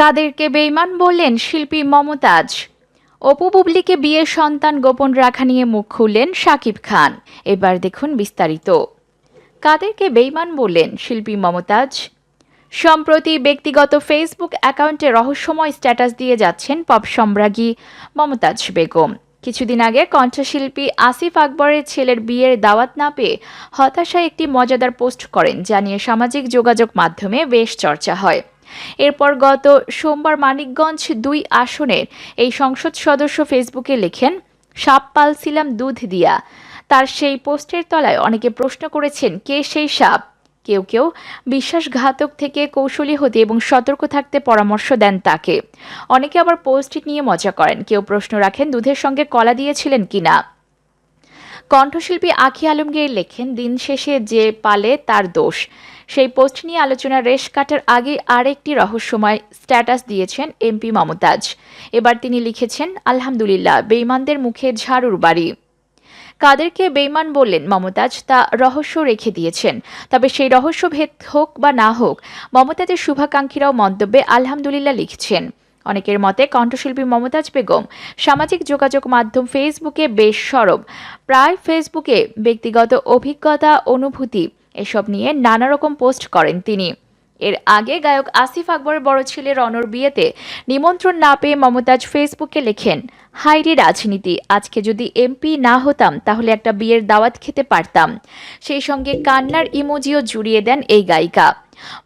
কাদেরকে বেইমান বললেন শিল্পী মমতাজ। অপু বুবলিকে বিয়ের সন্তান গোপন রাখা নিয়ে মুখ খুললেন শাকিব খান। এবার দেখুন বিস্তারিত। কাদেরকে বেইমান বললেন শিল্পী মমতাজ? সম্প্রতি ব্যক্তিগত ফেসবুক অ্যাকাউন্টে রহস্যময় স্ট্যাটাস দিয়ে যাচ্ছেন পপ সম্রাজ্ঞী মমতাজ বেগম। কিছুদিন আগে কণ্ঠশিল্পী আসিফ আকবরের ছেলের বিয়ের দাওয়াত না পেয়ে হতাশায় একটি মজাদার পোস্ট করেন, যা নিয়ে সামাজিক যোগাযোগ মাধ্যমে বেশ চর্চা হয়। এরপর গত সোমবার মানিকগঞ্জ দুই আসনের এই সংসদ সদস্য ফেসবুকে লেখেন, সাপ পালছিলাম দুধ দিয়া। তার সেই পোস্টের তলায় অনেকে প্রশ্ন করেছেন, কে সেই সাপ? কেউ কেউ বিশ্বাসঘাতক থেকে কৌশলী হতে এবং সতর্ক থাকতে পরামর্শ দেন তাকে। অনেকে আবার পোস্টটি নিয়ে মজা করেন। কেউ প্রশ্ন রাখেন, দুধের সঙ্গে কলা দিয়েছিলেন কিনা? কণ্ঠশিল্পী আখি আলমগীর লেখেন, দিন শেষে যে পালে তার দোষ। সেই পোস্ট নিয়ে আলোচনা রেশ কাটার আগে আরেকটি রহস্যময় স্ট্যাটাস দিয়েছেন এমপি মমতাজ। এবার তিনি লিখেছেন, আলহামদুলিল্লাহ বেইমানদের মুখে ঝাড়ুর বাড়ি। কাদেরকে বেইমান বললেন মমতাজ, তা রহস্য রেখে দিয়েছেন। তবে সেই রহস্য ভেদ হোক বা না হোক, মমতাজের শুভাকাঙ্ক্ষীরাও মন্তব্যে আলহামদুলিল্লাহ লিখছেন। অনেকের মতে কণ্ঠশিল্পী মমতাজ বেগম সামাজিক যোগাযোগ মাধ্যম ফেসবুকে বেশ সরব। প্রায় ফেসবুকে ব্যক্তিগত অভিজ্ঞতা, অনুভূতি এসব নিয়ে নানা রকম পোস্ট করেন তিনি। এর আগে গায়ক আসিফ আকবরের বড় ছেলে রনর বিয়েতে নিমন্ত্রণ না পেয়ে মমতাজ ফেসবুকে লেখেন হাইরি রাজনীতি, আজকে যদি এমপি না হতাম তাহলে একটা বিয়ের দাওয়াত খেতে পারতাম। সেই সঙ্গে কান্নার ইমোজিও জুড়িয়ে দেন এই গায়িকা।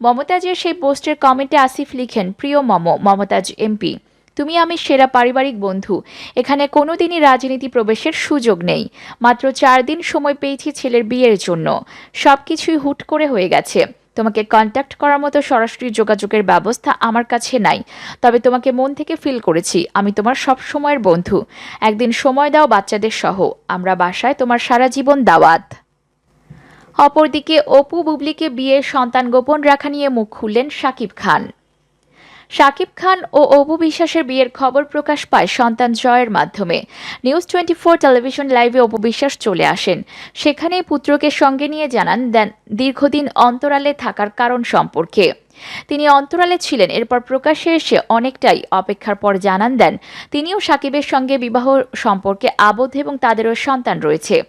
মমতাজের সেই পোস্টের কমেন্টে আসিফ লিখেন, প্রিয় মম, মমতাজ এমপি, তুমি আমি সেরা পারিবারিক বন্ধু, এখানে কোনোদিনই রাজনীতি প্রবেশের সুযোগ নেই, মাত্র চার দিন সময় পেয়েছি ছেলের বিয়ের জন্য সব কিছুই হুট করে হয়ে গেছে। তোমাকে কন্ট্যাক্ট করার মতো সরাসরি যোগাযোগের ব্যবস্থা আমার কাছে নাই। তবে তোমাকে মন থেকে ফিল করেছি, আমি তোমার সব সময়ের বন্ধু। একদিন সময় দাও বাচ্চাদের সহ, আমরা বাসায় তোমার সারা জীবন দাওয়াত। অপরদিকে, অপু বুবলিকে বিয়ের সন্তান গোপন রাখা নিয়ে মুখ খুললেন শাকিব খান। শাকিব খান ও অপু বিশ্বাসের বিয়ের খবর প্রকাশ পায় সন্তান জয়ের মাধ্যমে। নিউজ টোয়েন্টি ফোর টেলিভিশন লাইভে অপু বিশ্বাস চলে আসেন। সেখানে পুত্রকে সঙ্গে নিয়ে জানান দেন দীর্ঘদিন অন্তরালে থাকার কারণ সম্পর্কে। তিনি অন্তরালে ছিলেন, এরপর প্রকাশ্যে এসে অনেকটাই অপেক্ষার পর জানান দেন, তিনিও সাকিবের সঙ্গে বিবাহ সম্পর্কে আবদ্ধ এবং তাদেরও সন্তান রয়েছে।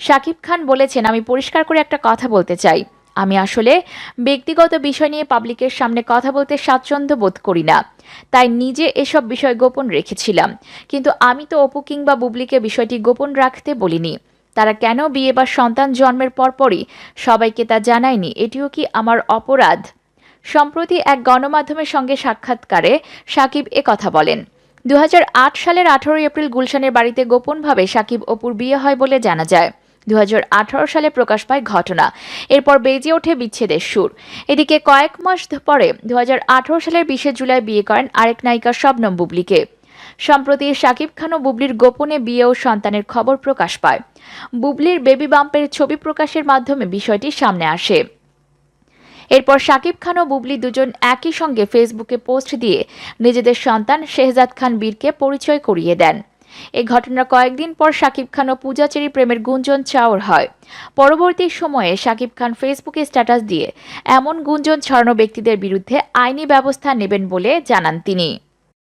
সাকিব খান বলেছেন, আমি পরিষ্কার করে একটা কথা বলতে চাই। আমি আসলে ব্যক্তিগত বিষয় নিয়ে পাবলিকের সামনে কথা বলতে স্বাচ্ছন্দ্য বোধ করি না। তাই নিজে এসব বিষয় গোপন রেখেছিলাম। কিন্তু আমি তো অপু কিংবা বুবলিকে বিষয়টি গোপন রাখতে বলিনি। তারা কেন বিয়ে বা সন্তান জন্মের পরপরই সবাইকে তা জানায়নি, এটিও কি আমার অপরাধ? সম্প্রতি এক গণমাধ্যমের সঙ্গে সাক্ষাৎকারে সাকিব এ কথা বলেন। দু হাজার আট সালের আঠারোই এপ্রিল গুলশানের বাড়িতে গোপনভাবে সাকিব অপুর বিয়ে হয় বলে জানা যায়। দু হাজার আঠারো সালে প্রকাশ পায় ঘটনা। এরপর বেজে ওঠে বিচ্ছেদের সুর। এদিকে কয়েক মাস পরে দু হাজার আঠারো সালের বিশে জুলাই বিয়ে করেন আরেক নায়িকা শবনম বুবলিকে। সম্প্রতি শাকিব খান ও বুবলির গোপনে বিয়ে ও সন্তানের খবর প্রকাশ পায়। বুবলির বেবি বাম্পের ছবি প্রকাশের মাধ্যমে বিষয়টি সামনে আসে। এরপর শাকিব খান ও বুবলি দুজন একই সঙ্গে ফেসবুকে পোস্ট দিয়ে নিজেদের সন্তান শেহজাদ খান বীরকে পরিচয় করিয়ে দেন। এই ঘটনার কয়েকদিন পর শাকিব খান ও পূজাচেরি প্রেমের গুঞ্জন চাওর হয়। পরবর্তী সময়ে শাকিব খান ফেসবুকে স্ট্যাটাস দিয়ে এমন গুঞ্জন ছড়ানো ব্যক্তিদের বিরুদ্ধে আইনি ব্যবস্থা নেবেন বলে জানান তিনি।